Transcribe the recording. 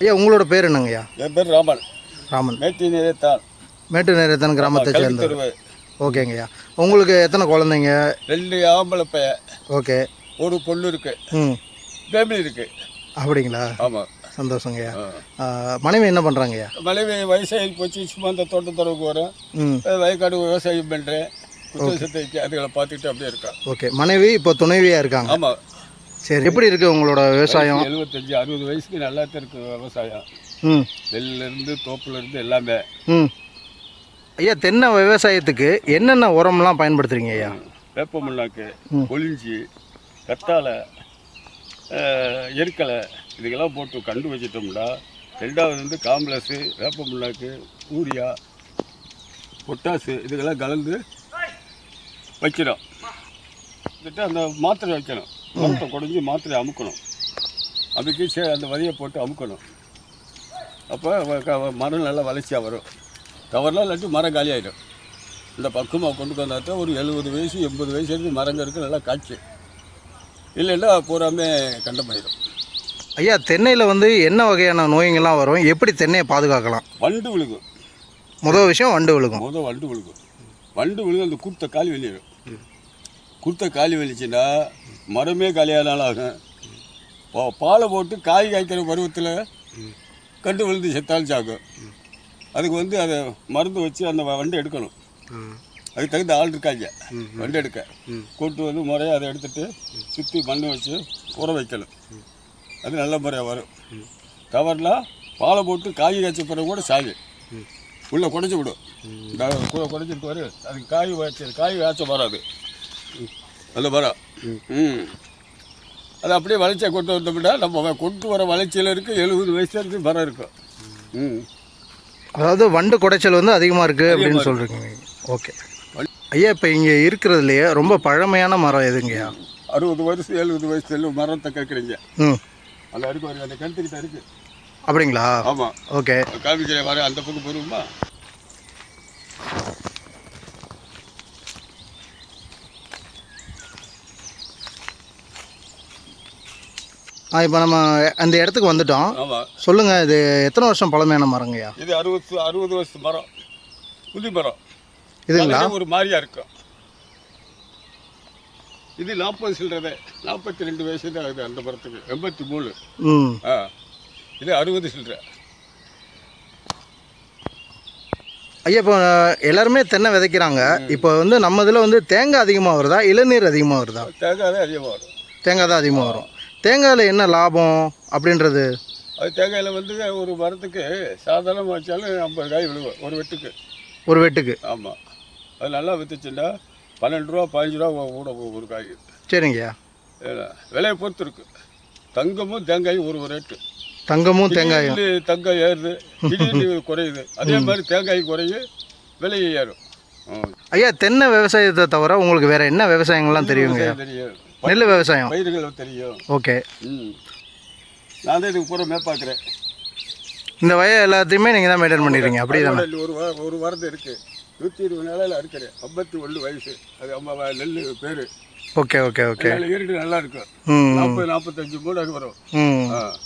ஐயா உங்களோட பேர் என்னங்கய்யா? என் பேர் ராமன். ராமன். மேட்டி நிறையத்தான் மேட்டு நேரத்தன் கிராமத்தை சேர்ந்தவர்? ஓகேங்கய்யா. உங்களுக்கு எத்தனை குழந்தைங்க? ரெண்டு ஆம்பளை பையன் ஓகே. ஒரு பொண்ணு இருக்கு. ம். ஃபேமிலி இருக்கு. அப்படிங்களா? ஆமாம் சந்தோஷங்கய்யா. மனைவி என்ன பண்ணுறாங்கய்யா மனைவி வயசாகி போச்சு சும்மா அந்த தோட்டத்தொடவுக்கு வரும் ம். வயக்காடு விவசாயம் பண்ணுறேன் அதுகளை பார்த்துக்கிட்டு அப்படியே இருக்கா. ஓகே. மனைவி இப்போ துணைவியாக இருக்காங்க. ஆமாம் சரி. எப்படி இருக்குது உங்களோட விவசாயம்? எழுபத்தஞ்சு அறுபது வயசுக்கு நல்லா தான் இருக்கு விவசாயம். ம். நெல்லிருந்து தோப்புலேருந்து எல்லாமே. ம். ஐயா தென்னை விவசாயத்துக்கு என்னென்ன உரம்லாம் பயன்படுத்துறீங்க ஐயா? வேப்ப முன்னாக்கு. ஒளிஞ்சி கத்தாழை அஹ், எருக்கலை இதுக்கெல்லாம் போட்டு கண்டு வச்சிட்டோம்னா ரெண்டாவது வந்து காம்ப்ளஸு வேப்ப முன்னாக்கு யூரியா பொட்டாசு இதுக்கெல்லாம் கலந்து வைக்கிறோம். அந்த மாத்திரை வைக்கணும். மரத்தை குடஞ்சி மாத்திரை அமுக்கணும். அதுக்கு சே அந்த வரியை போட்டு அமுக்கணும். அப்போ மரம் நல்லா வளர்ச்சியாக வரும். கவர்லாம் இல்லாட்டி மரம் காலியாயிடும் இந்த பக்கமாக கொண்டு வந்தாத்த ஒரு எழுபது வயசு எண்பது வயசு வரைக்கும் மரங்க இருக்கு நல்லா காய்ச்சி. இல்லைன்னா பூராமே கண்டமாயிடும் ஐயா தென்னையில் வந்து என்ன வகையான நோய்கள்லாம் வரும்? எப்படி தென்னையை பாதுகாக்கலாம்? வண்டு விழுகும். முதல் விஷயம் வண்டு விழுகும். முத வண்டு விழுகும். வண்டு விழுகும் அந்த குர்த்த காலி வெளியிடும் குர்த்த காலி வெளிச்சுன்னா மரமே காலியானாலும் ஆகும் பா- பாலை போட்டு காய் காய்க்கிற பருவத்தில் கண்டு விழுந்து செத்தாலும் சாகும் அதுக்கு வந்து அதை மருந்து வச்சு அந்த வண்டை எடுக்கணும். அதுக்கு தகுந்த ஆள் இருக்காங்க. வண்டு எடுக்க. கூட்டு வந்து முறையாக அதை எடுத்துட்டு சுற்றி மண் வச்சு உர வைக்கணும். அது நல்ல முறையாக வரும். கவர்லாம் பாலை போட்டு காய் காய்ச்ச பிறகு கூட சாகு. உள்ளே குடஞ்சி விடும். இந்த கூட குடஞ்சிட்டு வரும் அதுக்கு காய் வச்சு காய் காய்ச்ச வராது. நல்ல மரம் ம். அது அப்படியே வளர்ச்சியை கொண்டு வந்தோம்னா நம்ம கொண்டு வர வளர்ச்சியில் இருக்குது எழுபது வயசு இருக்கு மரம் இருக்கும் ம். அதாவது வண்டு குடைச்சல் வந்து அதிகமாக இருக்குது அப்படின்னு சொல்கிறீங்க ஓகே. ஐயா இப்போ இங்கே இருக்கிறதுலையே ரொம்ப பழமையான மரம் எதுங்கய்யா அறுபது வருஷம் எழுபது வயசு எல்லாம் மரத்தை கேட்குறீங்க. ம். அந்த இருக்கு அந்த கிணத்துக்கிட்ட இருக்கு. அப்படிங்களா? ஆமாம் ஓகே. காமிக்கிறேன் வர அந்த பக்கம் போடுவோமா இப்போ நம்ம அந்த இடத்துக்கு வந்துட்டோம். ஆமாம் சொல்லுங்கள் இது எத்தனை வருஷம் பழமையான மரங்கய்யா இது அறுபது அறுபது வருஷம் மரம். புது மரம். இதுங்களா? ஒரு மாதிரியா இருக்கும். இது நாற்பது சில்லறது. நாற்பத்தி ரெண்டு வயசு தான் ஆகுது அந்த மரத்துக்கு. எண்பத்தி மூணு ம். ஆ. இது அறுபது சில்லற. ஐயா இப்போ எல்லாருமே தென்னை விதைக்கிறாங்க. இப்போ வந்து நம்ம இதில் வந்து தேங்காய் அதிகமாக வருதா? இளநீர் அதிகமாக வருதா? தேங்காய் தான் அதிகமாக வரும். தேங்காய் தான் அதிகமாக வரும். தேங்காயில் என்ன லாபம் அப்படின்றது? அது தேங்காயில் வந்து ஒரு மரத்துக்கு சாதாரணமாக வச்சாலும் ஐம்பது காய் விழுவும் ஒரு வெட்டுக்கு. ஒரு வெட்டுக்கு. ஆமாம் அது நல்லா விற்றுச்சுன்னா பன்னெண்டு ரூபா பதினஞ்சு ரூபா கூட ஒரு காய். சரிங்கய்யா. விலையை பொறுத்து இருக்கு. தங்கமும் தேங்காயும் ஒரு ரேட்டு. தங்கமும் தேங்காயும். தங்கம் ஏறுது திடீர்னு குறையுது. அதே மாதிரி தேங்காய் குறையும் விலை ஏறும். ஐயா தென்னை விவசாயத்தை தவிர உங்களுக்கு வேற என்ன விவசாயங்கள்லாம் தெரியுங்க தெரியும் நெல் விவசாயம். பயிர்கள் தெரியும். ஓகே. ம். நான் தான் இதுக்கு பூரா மேப்பாக்குறேன் இந்த வய எல்லாத்தையுமே நீங்கள் தான் மெயின்டைன் பண்ணிடுறீங்க. அப்படி தானே? ஒரு வா- ஒரு வாரது இருக்கு. நூற்றி இருபது நாளில் இருக்கிறேன் ஐம்பத்தி ஒன்று வயசு. அது அம்மா நெல் பேர். Okay okay okay. ஈரடு நல்லா இருக்கும். ம் நாற்பது நாற்பத்தஞ்சு மூணு அது வரும். ம். ஆ.